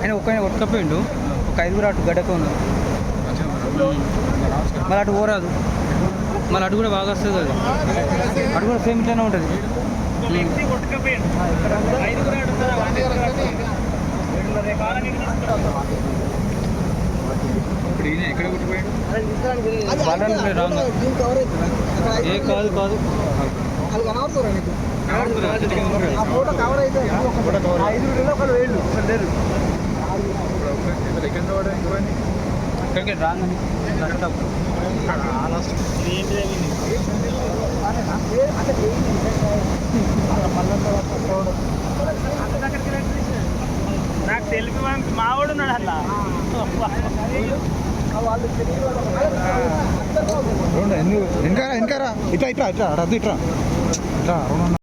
ఆయన ఒక్క కొట్టుకపోయిండు ఒక ఐదుగురు అటు గడ్డకు ఉన్నారు. మళ్ళీ అటు పోరాదు. మళ్ళీ అటు కూడా బాగా వస్తుంది అది. అటు కూడా సేమ్ ఇట్లానే ఉంటుంది. ఇప్పుడు ఎక్కడ కొట్టిపోయాడు. ఏ కాదు కాదు. ఫోటో కవర్ అయితే ఒకరు వేళ్ళు ఒకరు లేరు ఇక్కడికి నాకు తెలిపి మావాడు ఉన్నాడు అలా ఎన్ని తెలియదు వెనకారా ఇట్లా ఇట్లా ఇట్లా రద్దు ఇట్లా ఇట్లా